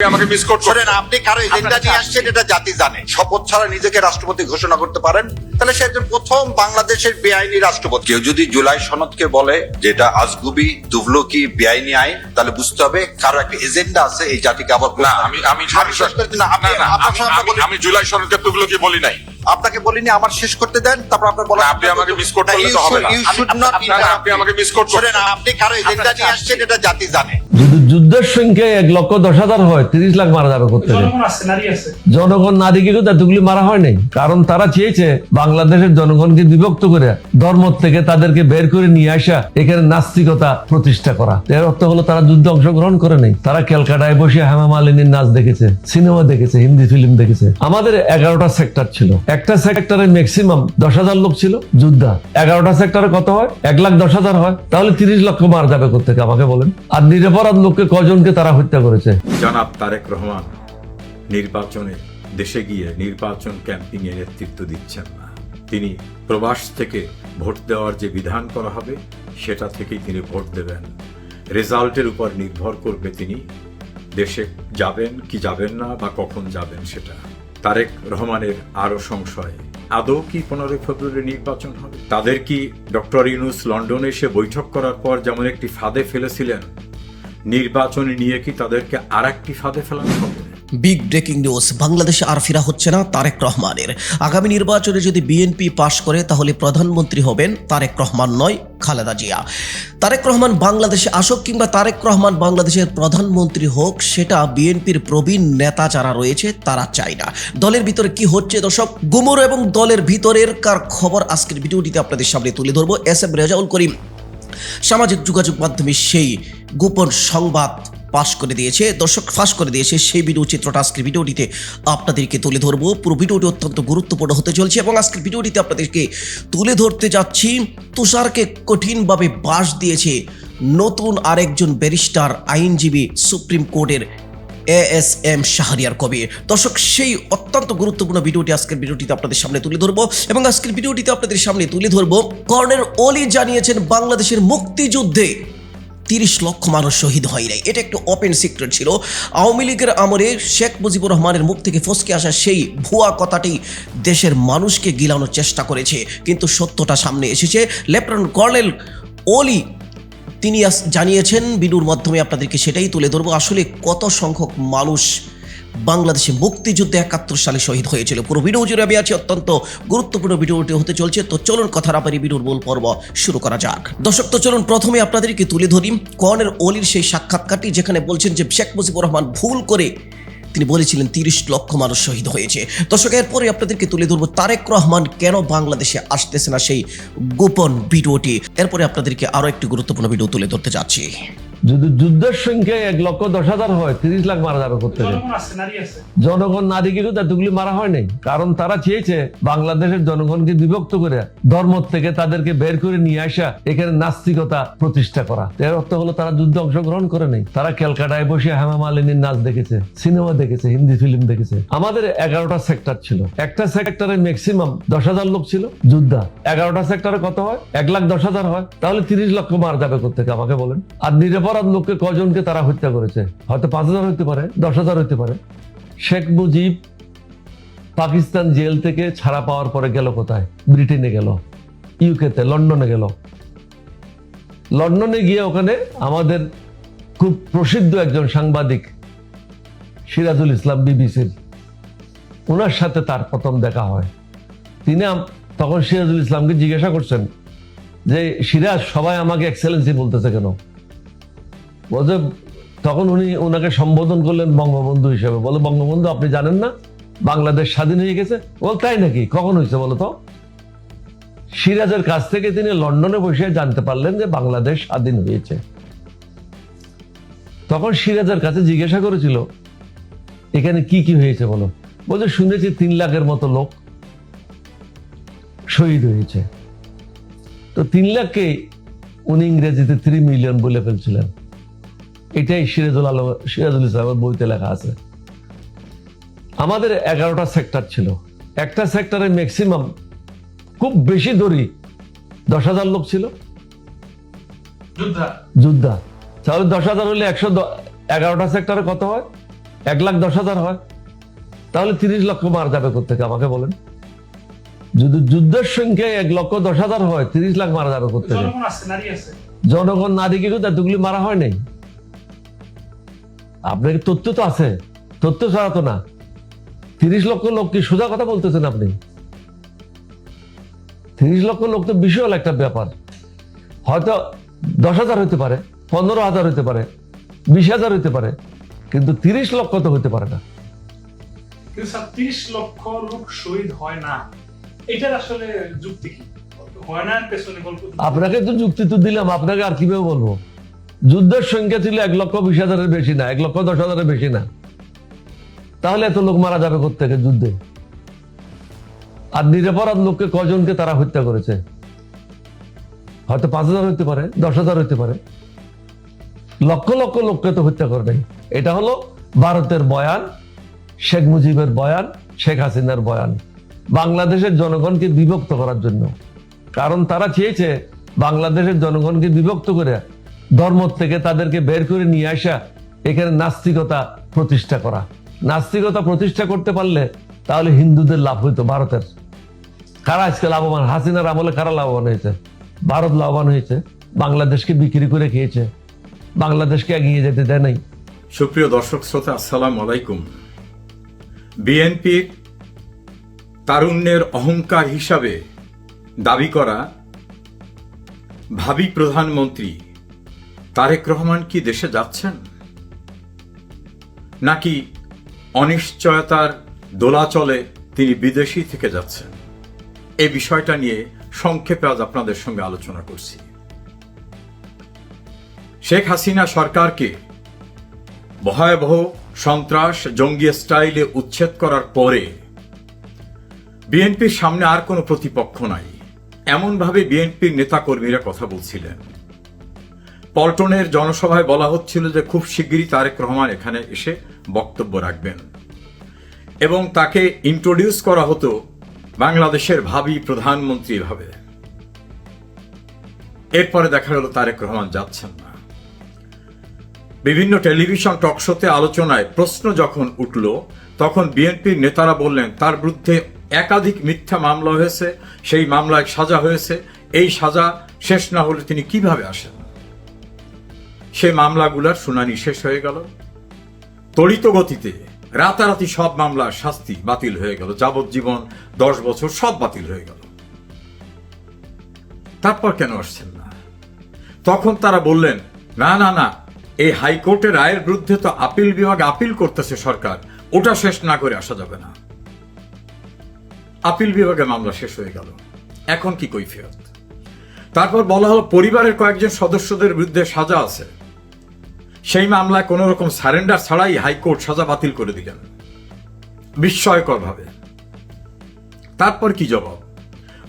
আমাকে মিস আপনি কারও এজেন্ডা নিয়ে আসছেন এটা জাতি জানে। শপথ ছাড়া নিজেকে রাষ্ট্রপতি ঘোষণা করতে পারেন। তাহলে সে একজন প্রথম বাংলাদেশের বেআইনি রাষ্ট্রপতি। কেউ যদি জুলাই সনদকে বলে যেটা আজগুবি দুবলকি বেআইনি আইন তাহলে বুঝতে হবে কারও একটা এজেন্ডা আছে এই জাতিকে আবার না আমি আমি আমি জুলাই সনদকে তুগলো কি বলি নাই। আপনাকে বলিনি আমার শেষ করতে দেন তারপর আপনার বলা আপনি আমাকে misquote করলে তো হবে না। ইউ শুড নট আপনি আমাকে misquote করছেন। আপনি কারও এজেন্ডা নিয়ে আসছেন এটা জাতি জানে। যদি যুদ্ধের সংখ্যা এক লক্ষ দশ হাজার হয় তিরিশ লাখ মারা যাবে করতে। জনগণ আছে নারী আছে। জনগণ না দিকে কিন্তু এতগুলি মারা হয় নাই। কারণ তারা চেয়েছে বাংলাদেশের জনগণকে বিভক্ত করে ধর্ম থেকে তাদেরকে বের করে নিয়ে আসা এখানে নাস্তিকতা প্রতিষ্ঠা করা। এর অর্থ হলো তারা যুদ্ধে অংশগ্রহণ করে নেই। তারা ক্যালকাটায় বসে হেমা মালিনীর নাচ দেখেছে সিনেমা দেখেছে হিন্দি ফিল্ম দেখেছে। আমাদের এগারোটা সেক্টর ছিল। একটা সেক্টরে ম্যাক্সিমাম দশ হাজার লোক ছিল যোদ্ধা। এগারোটা সেক্টরে কত হয়? এক লাখ দশ হাজার হয়। তাহলে তিরিশ লক্ষ মারা যাবে কোথেকে আমাকে বলেন? আর নিরপরাধ লোককে কজনকে তারা হত্যা করেছে? জনাব তারেক রহমান, নির্বাচনে দেশে গিয়ে নির্বাচন ক্যাম্পিং এ নেতৃত্ব দিচ্ছেন না। তিনি প্রবাস থেকে ভোট দেওয়ার যে বিধান করা হবে, সেটা থেকেই তিনি ভোট দেবেন। রেজাল্টের উপর নির্ভর করবে তিনি। দেশে যাবেন কি যাবেন না বা কখন যাবেন সেটা। তারেক রহমানের আরও সংশয়। আদৌ কি পনেরোই ফেব্রুয়ারি নির্বাচন হবে? তাদের কি ডক্টর ইউনুস লন্ডনে এসে বৈঠক করার পর যেমন একটি ফাঁদে ফেলেছিলেন, নির্বাচনে নিয়ে কি তাদেরকে আর একটি ফাঁদে ফেলানো হবে? বিগ ব্রেকিং নিউজ বাংলাদেশে আর ফেরা হচ্ছে না তারেক রহমানের। আগামী নির্বাচনে যদি বিএনপি পাশ করে, তাহলে প্রধানমন্ত্রী হবেন তারেক রহমান নয়, খালেদা জিয়া। তারেক রহমান বাংলাদেশে আসুক কিংবা তারেক রহমান বাংলাদেশের প্রধানমন্ত্রী হোক, সেটা বিএনপির প্রবীণ নেতা যারা রয়েছে, তারা চায় না। দলের ভিতরে কি হচ্ছে দর্শক? গুমর এবং দলের ভিতরের কার খবর? আজকের ভিডিওটিতে আপনাদের সামনে তুলে ধরবো। এস এম রেজাউল করিম, সামাজিক যোগাযোগ মাধ্যমে সেই গোপন সংবাদ পাশ করে দিয়েছে, দর্শক ফাঁস করে দিয়েছে সেই ভিডিও চিত্রটা। আজকের ভিডিওটিতে আপনাদেরকে তুলে ধরবো। পুরো ভিডিওটি অত্যন্ত গুরুত্বপূর্ণ হতে চলছে এবং আজকের ভিডিওটিতে আপনাদেরকে তুলে ধরতে যাচ্ছি, তুষারকে কঠিনভাবে বাস দিয়েছে নতুন আরেকজন ব্যারিস্টার আইনজীবী সুপ্রিম কোর্টের A S M Shahriar Kabir. দর্শক, সেই অত্যন্ত গুরুত্বপূর্ণ ভিডিওটি আজকের ভিডিওটিতে আপনাদের সামনে তুলে ধরবো এবং আজকের ভিডিওটিতে আপনাদের সামনে তুলে ধরবো কর্নেল অলি জানিয়েছেন বাংলাদেশের মুক্তিযুদ্ধে তিরিশ লক্ষ মানুষ শহীদ হয় নাই। এটা একটু ওপেন সিক্রেট ছিল। আওয়ামী লীগের আমলে শেখ মুজিবুর রহমানের মুখ থেকে ফসকে আসা সেই ভুয়া কথাটি দেশের মানুষকে গিলানোর চেষ্টা করেছে। কিন্তু সত্যটা সামনে এসেছে। লেফটেন্যান্ট কর্নেল ওলি তিনি জানিয়েছেন, বিনুর মাধ্যমে আপনাদেরকে সেটাই তুলে ধরবো। আসলে কত সংখ্যক মানুষ বাংলাদেশে মুক্তিযুদ্ধে একাত্তর সালে শহীদ হয়েছিল। পুরো ভিডিও জুড়ে আমি আছি অত্যন্ত গুরুত্বপূর্ণ ভিডিওটি হতে চলছে। তো চলুন কথা না পারি ভিডিওর মূল পর্ব শুরু করা যাক। দর্শক, তো চলুন প্রথমে আপনাদেরকে তুলে ধরি কর্নের অলির সেই সাক্ষাৎকারটি যেখানে বলছেন যে শেখ মুজিবুর রহমান ভুল করে তিনি বলেছিলেন তিরিশ লক্ষ মানুষ শহীদ হয়েছে। দর্শক, এরপরে আপনাদেরকে তুলে ধরবো তারেক রহমান কেন বাংলাদেশে আসতেছে না সেই গোপন ভিডিওটি। এরপরে আপনাদেরকে আরও একটি গুরুত্বপূর্ণ ভিডিও তুলে ধরতে যাচ্ছি। যদি যুদ্ধের সংখ্যা এক লক্ষ দশ হাজার হয় তিরিশ লাখ মারা যাবে করতে জনগণ নারী কিন্তু এতগুলি মারা হয় নাই। কারণ তারা চেয়েছে বাংলাদেশের জনগণকে বিভক্ত করে ধর্ম থেকে তাদেরকে বের করে নিয়ে আসা এখানে নাস্তিকতা প্রতিষ্ঠা করা। এর অর্থ হলো তারা যুদ্ধে অংশগ্রহণ করে নেই। তারা ক্যালকাটায় বসে হেমা মালিনীর নাচ দেখেছে সিনেমা দেখেছে হিন্দি ফিল্ম দেখেছে। আমাদের এগারোটা সেক্টর ছিল। একটা সেক্টরে ম্যাক্সিমাম দশ হাজার লোক ছিল যোদ্ধা। এগারোটা সেক্টরে কত হয়? এক লাখ দশ হাজার হয়। তাহলে তিরিশ লক্ষ মারা যাবে থেকে আমাকে বলেন। আর নিরপরাধ লোককে কজনকে তারা হত্যা করেছে? হয়তো পাঁচ হাজার হতে পারে, দশ হাজার হতে পারে। শেখ মুজিব পাকিস্তান জেল থেকে ছাড়া পাওয়ার পরে গেল কোথায়? ব্রিটেনে গেল, ইউকেতে, লন্ডনে গেল। লন্ডনে গিয়ে ওখানে আমাদের খুব প্রসিদ্ধ একজন সাংবাদিক, সিরাজুল ইসলাম বিবিসির, ওনার সাথে তার প্রথম দেখা হয়। তিনি তখন সিরাজুল ইসলামকে জিজ্ঞাসা করছেন যে, সিরাজ, সবাই আমাকে এক্সেলেন্সি বলতেছে কেন? বলছে, তখন উনি ওনাকে সম্বোধন করলেন বঙ্গবন্ধু হিসেবে। বলে, বঙ্গবন্ধু, আপনি জানেন না? বাংলাদেশ স্বাধীন হয়ে গেছে? বল, তাই নাকি? কখন হয়েছে বলো তো? সিরাজের কাছ থেকে তিনি লন্ডনে বসে জানতে পারলেন যে বাংলাদেশ স্বাধীন হয়েছে। তখন সিরাজের কাছে জিজ্ঞাসা করেছিল, এখানে কি কি হয়েছে বলো? বলছে, শুনেছি তিন লাখের মতো লোক শহীদ হয়েছে। তো তিন লাখকে উনি ইংরেজিতে থ্রি মিলিয়ন বলে ফেলছিলেন। এটাই সিরাজুল আলম সিরাজুল ইসলামের বইতে লেখা আছে। আমাদের এগারোটা সেক্টর ছিল। একটা সেক্টরে ম্যাক্সিমাম খুব বেশি দড়ি দশ হাজার লোক ছিল। যোদ্ধা। তাহলে দশ হাজার হলে একশো এগারোটা সেক্টরে কত হয়? এক লাখ দশ হাজার হয়। তাহলে তিরিশ লক্ষ মারা যাবে থেকে আমাকে বলেন। যদি যুদ্ধের সংখ্যায় এক লক্ষ দশ হাজার হয় তিরিশ লাখ মারা যাবে থেকে জনগণ নারী কিন্তু এতগুলি মারা হয় নাই। আপনার তথ্য তো আছে? তথ্য ছাড়া তো না। তিরিশ লক্ষ লোক কি সোজা কথা বলতেছেন আপনি? তিরিশ লক্ষ লোক তো বিশাল একটা ব্যাপার। হয়তো দশ হাজার হইতে পারে পনেরো হাজার হইতে পারে বিশ হাজার হইতে পারে কিন্তু তিরিশ লক্ষ তো হইতে পারে না। তিরিশ লক্ষ লোক শহীদ হয় না। এটার আসলে যুক্তি কি? হয় না পেছনে আপনাকে তো যুক্তি তো দিলাম আপনাকে আর কীভাবে বলব? যুদ্ধের সংখ্যা ছিল এক লক্ষ বিশ হাজারের বেশি না, এক লক্ষ দশ হাজারের বেশি না। তাহলে এত লোক মারা যাবে থেকে যুদ্ধে? আর নিরপরাধ লোককে কজনকে তারা হত্যা করেছে? হয়তো পাঁচ হাজার হইতে পারে, দশ হাজার হইতে পারে। লক্ষ লক্ষ লোককে তো হত্যা করে নাই। এটা হলো ভারতের বয়ান, শেখ মুজিবের বয়ান, শেখ হাসিনার বয়ান। বাংলাদেশের জনগণকে বিভক্ত করার জন্য। কারণ তারা চেয়েছে বাংলাদেশের জনগণকে বিভক্ত করে ধর্ম থেকে তাদেরকে বের করে নিয়ে আসা এখানে নাস্তিকতা প্রতিষ্ঠা করা। নাস্তিকতা প্রতিষ্ঠা করতে পারলে তাহলে হিন্দুদের লাভ হইতো ভারতের। কারা আজকে লাভবান? হাসিনার আমলে কারা লাভবান হয়েছে? ভারত লাভবান হয়েছে। বাংলাদেশকে বিক্রি করে খেয়েছে। বাংলাদেশকে এগিয়ে যেতে দেয় নাই। সুপ্রিয় দর্শক, শ্রোতা, আসসালাম আলাইকুম। বিএনপির তারুণ্যের অহংকার হিসাবে দাবি করা ভাবি প্রধানমন্ত্রী তারেক রহমান কি দেশে যাচ্ছেন? নাকি অনিশ্চয়তার দোলাচলে তিনি বিদেশি থেকে যাচ্ছেন? এই বিষয়টা নিয়ে সংক্ষেপে আজ আপনাদের সঙ্গে আলোচনা করছি। শেখ হাসিনা সরকারকে ভয়াবহ সন্ত্রাস, জঙ্গি স্টাইলে উচ্ছেদ করার পরে বিএনপির সামনে আর কোনো প্রতিপক্ষ নাই। এমনভাবে বিএনপির নেতাকর্মীরা কথা বলছিলেন। পল্টনের জনসভায় বলা হচ্ছিল যে খুব শিগগিরই তারেক রহমান এখানে এসে বক্তব্য রাখবেন। এবং তাকে ইন্ট্রোডিউস করা হতো বাংলাদেশের ভাবি প্রধানমন্ত্রী ভাবে। এরপরে দেখা গেল তারেক রহমান যাচ্ছেন না। বিভিন্ন টেলিভিশন টকশোতে আলোচনায় প্রশ্ন যখন উঠল, তখন বিএনপির নেতারা বললেন, তার বিরুদ্ধে একাধিক মিথ্যা মামলা হয়েছে, সেই মামলায় সাজা হয়েছে, এই সাজা শেষ না হলে তিনি কীভাবে আসেন? সেই মামলাগুলোর শুনানি শেষ হয়ে গেল। তড়িত গতিতে রাতারাতি সব মামলার শাস্তি বাতিল হয়ে গেল। যাবজ্জীবন দশ বছর সব বাতিল হয়ে গেল। তারপর কেন আসছেন না? তখন তারা বললেন, না না না, এই হাইকোর্টের রায়ের বিরুদ্ধে তো আপিল বিভাগ আপিল করতেছে সরকার। ওটা শেষ না করে আসা যাবে না। আপিল বিভাগে মামলা শেষ হয়ে গেল। এখন কি কৈফিয়ত? তারপর বলা হলো, পরিবারের কয়েকজন সদস্যদের বিরুদ্ধে সাজা আছে। সেই মামলায় কোন রকম সারেন্ডার ছাড়াই হাইকোর্ট সাজা বাতিল করে দিলেন। বিস্ময়কর ভাবে তারপর কি জবাব?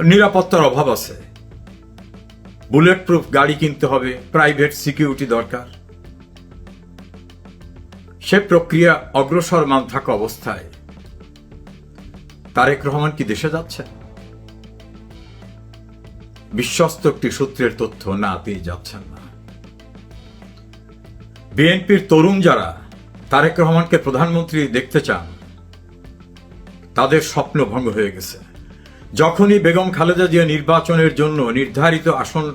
নিরাপত্তার অভাব আছে। বুলেট প্রুফ গাড়ি কিনতে হবে, প্রাইভেট সিকিউরিটি দরকার। সে প্রক্রিয়া অগ্রসরমান থাকা অবস্থায়। তারেক রহমান কি দেশে যাচ্ছে? বিশ্বস্ত একটি সূত্রের তথ্য না তিনি যাচ্ছেন না। বিএনপির তরুণ যারা, তারেক রহমানকে প্রধানমন্ত্রী দেখতে চান, তাদের স্বপ্ন ভঙ্গ হয়ে গেছে। যখনই বেগম খালেদা জিয়া নির্বাচনের জন্য নির্ধারিত আসন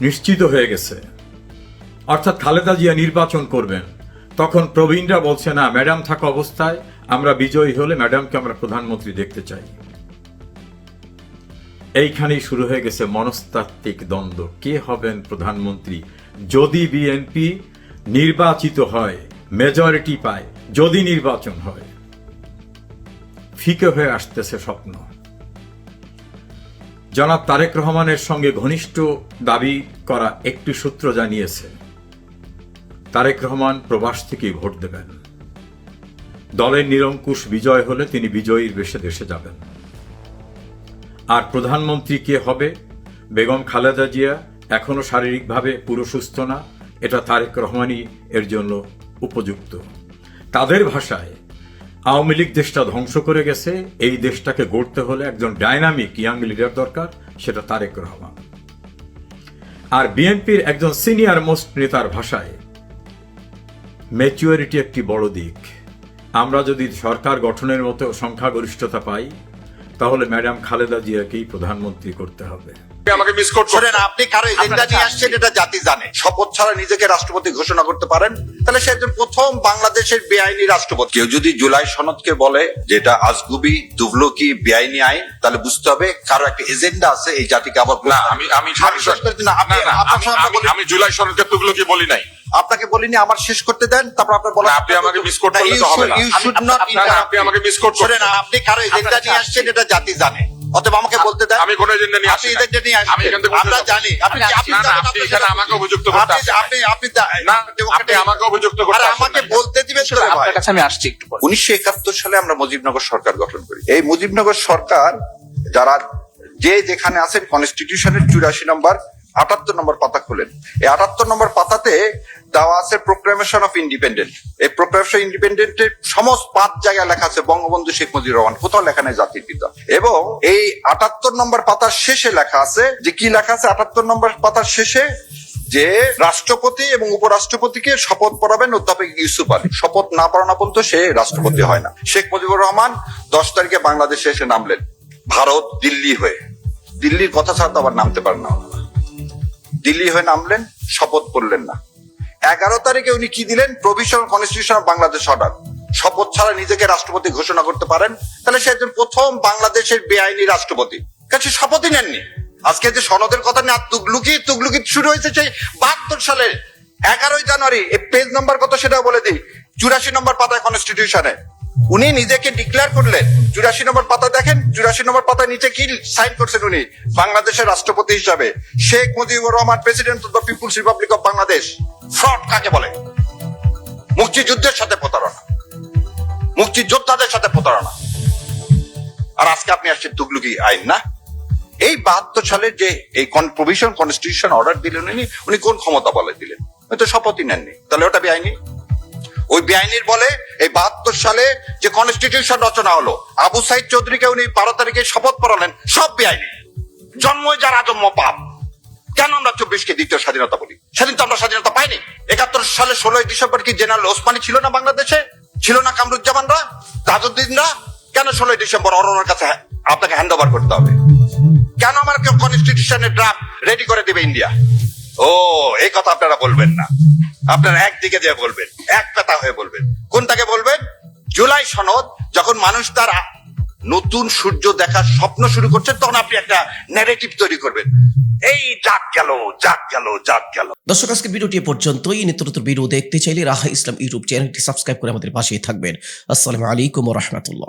নিশ্চিত হয়ে গেছে, অর্থাৎ খালেদা জিয়া নির্বাচন করবেন, তখন প্রবীণরা বলছে, না, ম্যাডাম থাকা অবস্থায় আমরা বিজয়ী হলে ম্যাডামকে আমরা প্রধানমন্ত্রী দেখতে চাই। এইখানেই শুরু হয়ে গেছে মনস্তাত্ত্বিক দ্বন্দ্ব। কে হবেন প্রধানমন্ত্রী? যদি বিএনপি নির্বাচিত হয় মেজরিটি পায়, যদি নির্বাচন হয়। ফিকে হয়ে আসতেছে স্বপ্ন। জনাব তারেক রহমানের সঙ্গে ঘনিষ্ঠ দাবি করা একটি সূত্র জানিয়েছে। তারেক রহমান প্রবাস থেকেই ভোট দেবেন। দলের নিরঙ্কুশ বিজয় হলে তিনি বিজয়ীর বেশে দেশে যাবেন। আর প্রধানমন্ত্রী কে হবে? বেগম খালেদা জিয়া এখনও শারীরিকভাবে পুরো সুস্থ না। এটা তারেক রহমানই এর জন্য উপযুক্ত। তাদের ভাষায় আওয়ামী লীগ দেশটা ধ্বংস করে গেছে, এই দেশটাকে গড়তে হলে একজন ডাইনামিক ইয়াং লিডার দরকার, সেটা তারেক রহমান। আর বিএনপির একজন সিনিয়র মোস্ট নেতার ভাষায় ম্যাচুয়ারিটি একটি বড় দিক। আমরা যদি সরকার গঠনের মতো সংখ্যাগরিষ্ঠতা পাই তাহলে ম্যাডাম খালেদা জিয়াকেই প্রধানমন্ত্রী করতে হবে। আমাকে মিস করছেন। আপনি কারও এজেন্ডা নিয়ে আসছেন এটা জাতি জানে। শপথ ছাড়া নিজেকে রাষ্ট্রপতি ঘোষণা করতে পারেন। তাহলে সে একজন প্রথম বাংলাদেশের বেআইনি রাষ্ট্রপতি। কেউ যদি জুলাই সনদকে বলে যেটা আজগুবি দুবলকি বেআইনি আইন তাহলে বুঝতে হবে কারও একটা এজেন্ডা আছে এই জাতিকে আবার না আমি আমি আমি জুলাই সনদকে তুগলকি বলি নাই। আপনাকে বলিনি আমার শেষ করতে দেন তারপর আপনার বলা আপনি আমাকে miss করতে হবে না। ইউ শুড নট আপনি আমাকে miss করতে শোনেন আপনি কারও এজেন্ডা নিয়ে আসছেন এটা জাতি জানে। অতএব আমাকে বলতে দেন। আমি কোনো এজেন্ডা নিয়ে আপনি আসি এজেন্ডা নিয়ে আমি আসছেন। আমরা জানি। আপনি আপনি আপনি এখানে আমাকে অভিযুক্ত করতে আপনি আপনি আপনি না আপনি আমাকে অভিযুক্ত করতে আরে আমাকে বলতে দিবেন তো আপনার কাছে আমি আসছি একটু পরে। উনিশশো একাত্তর সালে আমরা মুজিবনগর সরকার গঠন করি। এই মুজিবনগর সরকার যারা যে যেখানে আছেন কনস্টিটিউশনের চুরাশি নম্বর আটাত্তর নম্বর পাতা খুলেন। এই আটাত্তর নম্বর পাতাতে দেওয়া আছে প্রোক্লামেশন অফ ইন্ডিপেন্ডেন্ট এই প্রোক্লামেশন ইন্ডিপেন্ডেন্টের সমস্ত পাঁচ জায়গায় লেখা আছে, বঙ্গবন্ধু শেখ মুজিবুর রহমান। কোথাও লেখা নেই জাতির পিতা। এবং এই আটাত্তর নম্বর পাতার শেষে লেখা আছে, যে কি লেখা আছে আটাত্তর নম্বর পাতার শেষে? যে রাষ্ট্রপতি এবং উপরাষ্ট্রপতিকে শপথ পড়াবেন অধ্যাপক ইউসুফ আলী। শপথ না পড়ানো পর্যন্ত সে রাষ্ট্রপতি হয় না। শেখ মুজিবুর রহমান দশ তারিখে বাংলাদেশে এসে নামলেন। ভারত দিল্লি হয়ে। দিল্লির কথা ছাড়া তো আবার নামতে পারেন না। দিল্লি হয়ে নামলেন, শপথ করলেন না। এগারো তারিখে উনি কি দিলেন? Provisional constitution of Bangladesh order শপথ ছাড়া নিজেকে রাষ্ট্রপতি ঘোষণা করতে পারেন। তাহলে সে একজন প্রথম বাংলাদেশের বেআইনি রাষ্ট্রপতি। কাছে শপথই নেননি। আজকে যে সনদের কথা নিয়ে তুগলুকি তুগলুকি শুরু হয়েছে সেই বাহাত্তর সালের এগারোই জানুয়ারি। এই পেজ নাম্বার কত সেটাও বলে দিই। চুরাশি নম্বর পাতায় কনস্টিটিউশনে উনি নিজেকে ডিক্লেয়ার করলেন। চুরাশি নম্বর পাতা দেখেন। চুরাশি নম্বর পাতায় নিচে কি সাইন করছেন উনি? বাংলাদেশের রাষ্ট্রপতি হিসাবে। Sheikh Mujibur Rahman president of the people's republic of Bangladesh fraud কাকে বলে? মুক্তিযুদ্ধের সাথে প্রতারণা। মুক্তিযোদ্ধাদের সাথে প্রতারণা। আর আজকে আপনি আসছেন তুগলুকি আইন, না? এই বাহাত্তর সালের যে এই প্রভিশন কনস্টিটিউশন অর্ডার দিলেন উনি উনি কোন ক্ষমতা বলে দিলেন? হয়তো শপথই নেননি। তাহলে ওটা বেআইনি? ওই বেআইনির বলে এই বাহাত্তর সালে যে কনস্টিটিউশন রচনা হলো, আবু সাইদ চৌধুরীকে উনি বারো তারিখে শপথ পড়ালেন, সব বেআইনি। জন্মই যার আজম্য পাপ। কেন আমরা চব্বিশকে দ্বিতীয় স্বাধীনতা বলি? সেদিন তো আমরা স্বাধীনতা পাইনি। একাত্তর সালে ষোলোই ডিসেম্বর কি জেনারেল ওসমানী ছিল না বাংলাদেশে? ছিল না কামরুজ্জামানরা? তাজউদ্দিনরা কেন ষোলোই ডিসেম্বর অরণের কাছে আপনাকে হ্যান্ড ওভার করতে হবে? কেন আমার কনস্টিটিউশনের ড্রাফট রেডি করে দেবে ইন্ডিয়া? ও, এই কথা আপনারা বলবেন না। আপনারা একদিকে দিয়ে বলবেন, এক পেতা হয়ে বলবেন। কোনটাকে বলবেন? জুলাই সনদ, যখন মানুষ তার নতুন সূর্য দেখার স্বপ্ন শুরু করছে, তখন আপনি একটা ন্যারেটিভ তৈরি করবেন। এই যাক গেল যাক গেল যাক গেল। দর্শক আজকে ভিডিওটি পর্যন্তই। নিত্য নতুন ভিডিও দেখতে চাইলে রাহা ইসলাম ইউটিউব চ্যানেলটি সাবস্ক্রাইব করে আমাদের পাশেই থাকবেন। আসসালামু আলাইকুম রহমতুল্লাহ।